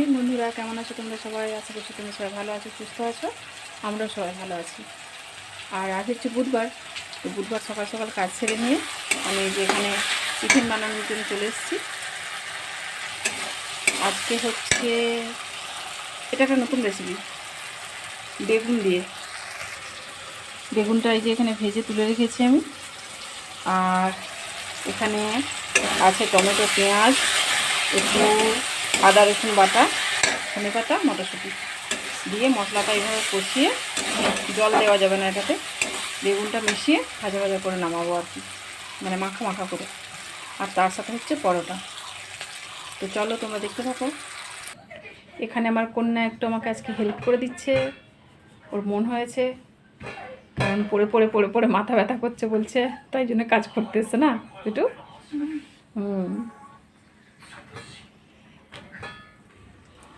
Morning বন্ধুরা, কেমন আছো তোমরা সবাই? আশা করছি তোমরা সবাই ভালো আছো, সুস্থ আছো। আমরাও সবাই ভালো আছি। আর আজ হচ্ছে বুধবার। তো বুধবার সকাল সকাল কাজ ছেড়ে নিয়ে আমি যে এখানে টিফিন বানানোর জন্য চলে এসেছি। আজকে হচ্ছে, এটা একটা নতুন রেসিপি বেগুন দিয়ে। বেগুনটা এই যে এখানে ভেজে তুলে রেখেছি আমি। আর এখানে আছে টমেটো, পেঁয়াজ, একটু আদা রসুন বাটা, ধনে পাতা, মটরশুঁটি। দিয়ে মশলাটা এইভাবে কষিয়ে জল দেওয়া যাবে না এটাতে। বেগুনটা মিশিয়ে ভাজা ভাজা করে নামাবো আর কি মানে মাখা মাখা করে। আর তার সাথে হচ্ছে পরোটা। তো চলো তোমরা দেখতে থাকো। এখানে আমার কন্যা একটু আমাকে আজকে হেল্প করে দিচ্ছে। ওর মন হয়েছে। কারণ পড়ে পড়ে পড়ে পড়ে মাথা ব্যথা করছে বলছে। তাই জন্য কাজ করতে এসছে না একটু হুম।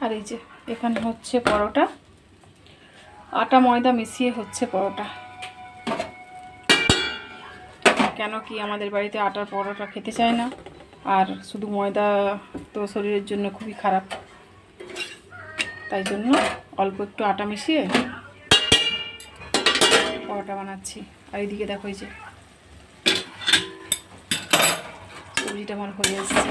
আর এই যে, এখানে হচ্ছে পরোটা। আটা, ময়দা মিশিয়ে হচ্ছে পরোটা। কেন কি আমাদের বাড়িতে আটার পরোটা খেতে চায় না, আর শুধু ময়দা তো শরীরের জন্য খুবই খারাপ। তাই জন্য অল্প একটু আটা মিশিয়ে পরোটা বানাচ্ছি। আর এইদিকে দেখো এই যে, সবজিটা আমার হয়ে এসছে।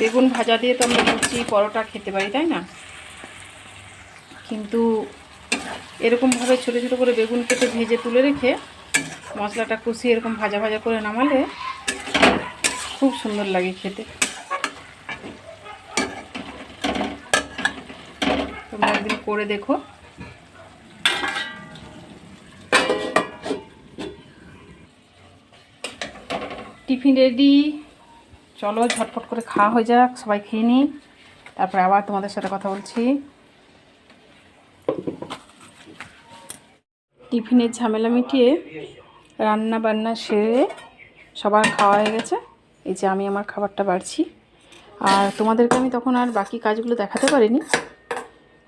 বেগুন ভাজা দিয়ে তো আমরা লুচি, পরোটা খেতে পারি, তাই না? কিন্তু এরকমভাবে ছোটো ছোটো করে বেগুন কেটে ভেজে তুলে রেখে মশলাটা কষিয়ে এরকম ভাজা ভাজা করে নামালে খুব সুন্দর লাগে খেতে। তোমরা একদিন করে দেখো। Tiffin ready. চলো, ঝটপট করে খাওয়া হয়ে যাক, সবাই খেয়ে নিই। তারপরে আবার তোমাদের সাথে কথা বলছি। টিফিনের ঝামেলা মিটিয়ে রান্না বান্না সেরে সবার খাওয়া হয়ে গেছে। এই যে আমি আমার খাবারটা বাড়ছি। আর তোমাদেরকে আমি তখন আর বাকি কাজগুলো দেখাতে পারিনি।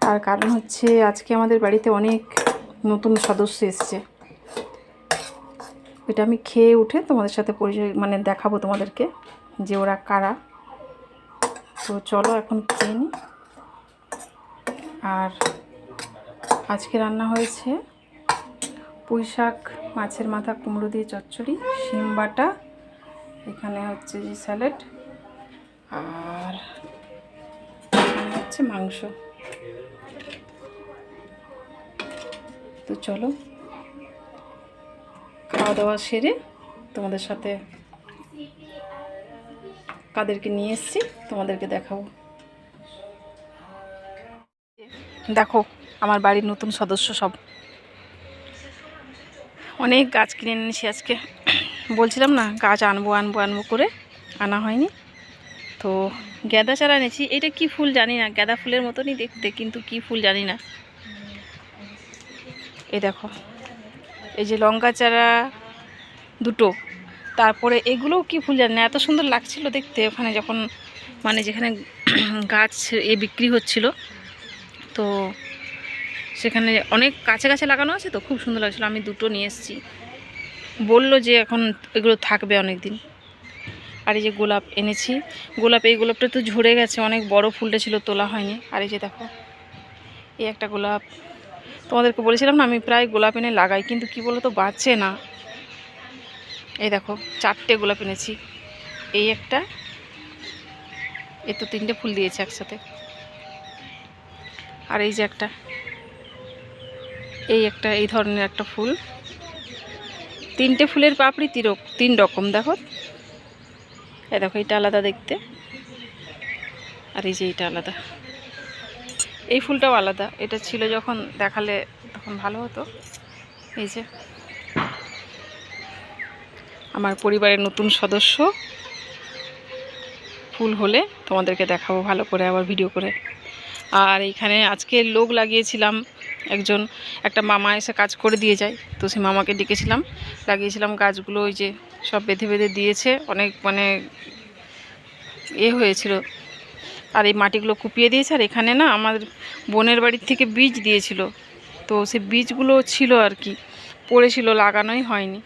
তার কারণ হচ্ছে আজকে আমাদের বাড়িতে অনেক নতুন সদস্য এসছে। এটা আমি খেয়ে উঠে তোমাদের সাথে পরিচয় মানে দেখাবো তোমাদেরকে। যে ওরা কারা। তো চলো এখন খেয়ে নিই আর আজকে রান্না হয়েছে পুঁই শাক, মাছের মাথা, কুমড়ো দিয়ে চচ্চড়ি, শিম বাটা, এখানে হচ্ছে যে স্যালাড, আর হচ্ছে মাংস। তো চলো, খাওয়া দাওয়া সেরে তোমাদের সাথে কাদেরকে নিয়ে এসেছি, তোমাদেরকে দেখাবো। দেখো, আমার বাড়ির নতুন সদস্য সব। অনেক গাছ কিনে এনেছি আজকে। বলছিলাম না, গাছ আনব আনব আনব করে আনা হয়নি। তো গ্যাদা চারা এনেছি। এটা কি ফুল জানি না, গ্যাদা ফুলের মতনই দেখতে, কিন্তু কি ফুল জানি না। এই দেখো, এই যে লঙ্কা চারা দুটো। তারপরে এগুলোও কি ফুল জানি না, এত সুন্দর লাগছিল দেখতে ওখানে যখন মানে যেখানে গাছ এ বিক্রি হচ্ছিল। তো সেখানে অনেক কাছে কাছে লাগানো আছে তো, খুব সুন্দর লাগছিল। আমি দুটো নিয়ে এসেছি। বলল যে এখন এগুলো থাকবে অনেক দিন আর এই যে গোলাপ এনেছি। গোলাপ, এই গোলাপটা তো ঝরে গেছে, অনেক বড় ফুলটা ছিল, তোলা হয়নি। আর এই যে দেখো, এই একটা গোলাপ। তোমাদেরকে বলেছিলাম না, আমি প্রায় গোলাপ এনে লাগাই, কিন্তু কি বলো তো বাঁচছে না। এই দেখো, চারটে গোলাপ এনেছি। এই একটা, এ তো তিনটে ফুল দিয়েছে একসাথে। আর এই যে একটা, এই একটা, এই ধরনের একটা ফুল। তিনটে ফুলের পাপড়ি তিরক, তিন রকম, দেখো। এ দেখো, এটা আলাদা দেখতে। আর এই যে এইটা আলাদা। এই ফুলটাও আলাদা। এটা ছিল যখন দেখালে তখন ভালো হতো। এই যে। আমার পরিবারের নতুন সদস্য। ফুল হলে তোমাদেরকে দেখাবো ভালো করে আবার ভিডিও করে। আর এইখানে আজকে লোক লাগিয়েছিলাম একজন, একটা মামা এসে কাজ করে দিয়ে যায়। তো সেই মামাকে ডেকেছিলাম, লাগিয়েছিলাম গাছগুলো ওই যে সব বেঁধে বেঁধে দিয়েছে, অনেক মানে এ হয়েছিল। আর এই মাটিগুলো কুপিয়ে দিয়েছে, আর এখানে না আমার বোনের বাড়ির থেকে বীজ দিয়েছিল। তো সে বীজগুলো ছিল আর কি, পড়েছিল, লাগানোই হয়নি।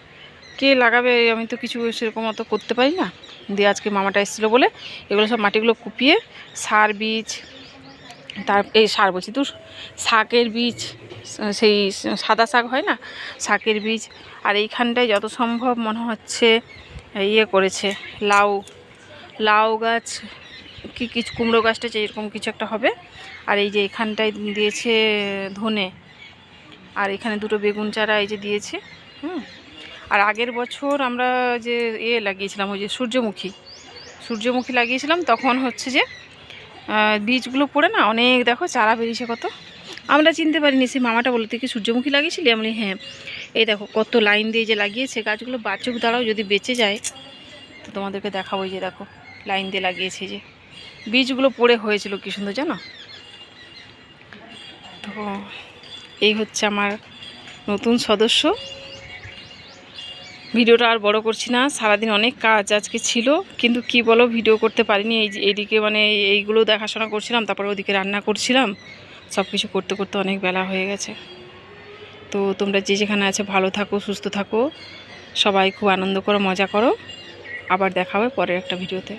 কে লাগাবে, আমি তো কিছু সেরকম অত করতে পারি না। দিয়ে আজকে মামাটা এসেছিল বলে এগুলো সব মাটিগুলো কুপিয়ে সার বীজ, তার এই সার বলছি তো শাকের বীজ, সেই সাদা শাক হয় না, শাকের বীজ, আর এইখানটায় যত সম্ভব মনে হচ্ছে ইয়ে করেছে, লাউ লাউ গাছ, কি কিছু কুমড়ো গাছটা এরকম কিছু একটা হবে। আর এই যে এখানটায় দিয়েছে ধনে, আর এখানে দুটো বেগুন চারা এই যে দিয়েছে, হুম আর আগের বছর আমরা যে এ লাগিয়েছিলাম, ওই যে সূর্যমুখী সূর্যমুখী লাগিয়েছিলাম, তখন হচ্ছে যে বীজগুলো পড়ে না, অনেক দেখো চারা বেরিয়েছে কত। আমরা চিনতে পারিনি, সেই মামাটা বলে তুই কি সূর্যমুখী লাগিয়েছিলি? আমি হ্যাঁ। এই দেখো কত লাইন দিয়ে যে লাগিয়েছে, গাছগুলো বাচ্চুক দ্বারাও যদি বেঁচে যায়, তো তোমাদেরকে দেখাবো যে দেখো, লাইন দিয়ে লাগিয়েছে যে। বীজগুলো পড়ে হয়েছিল, কি সুন্দর জানো? তো এই হচ্ছে আমার নতুন সদস্য। ভিডিওটা আর বড় করছি না। সারাদিন অনেক কাজ আজকে ছিল, কিন্তু কি বলো, ভিডিও করতে পারিনি। এই এইদিকে মানে এইগুলো দেখাশোনা করছিলাম, তারপরে ওদিকে রান্না করছিলাম। সব কিছু করতে করতে অনেক বেলা হয়ে গেছে। তো তোমরা যে যেখানে আছে ভালো থাকো, সুস্থ থাকো। সবাই খুব আনন্দ করো, মজা করো। আবার দেখা হবে পরের একটা ভিডিওতে।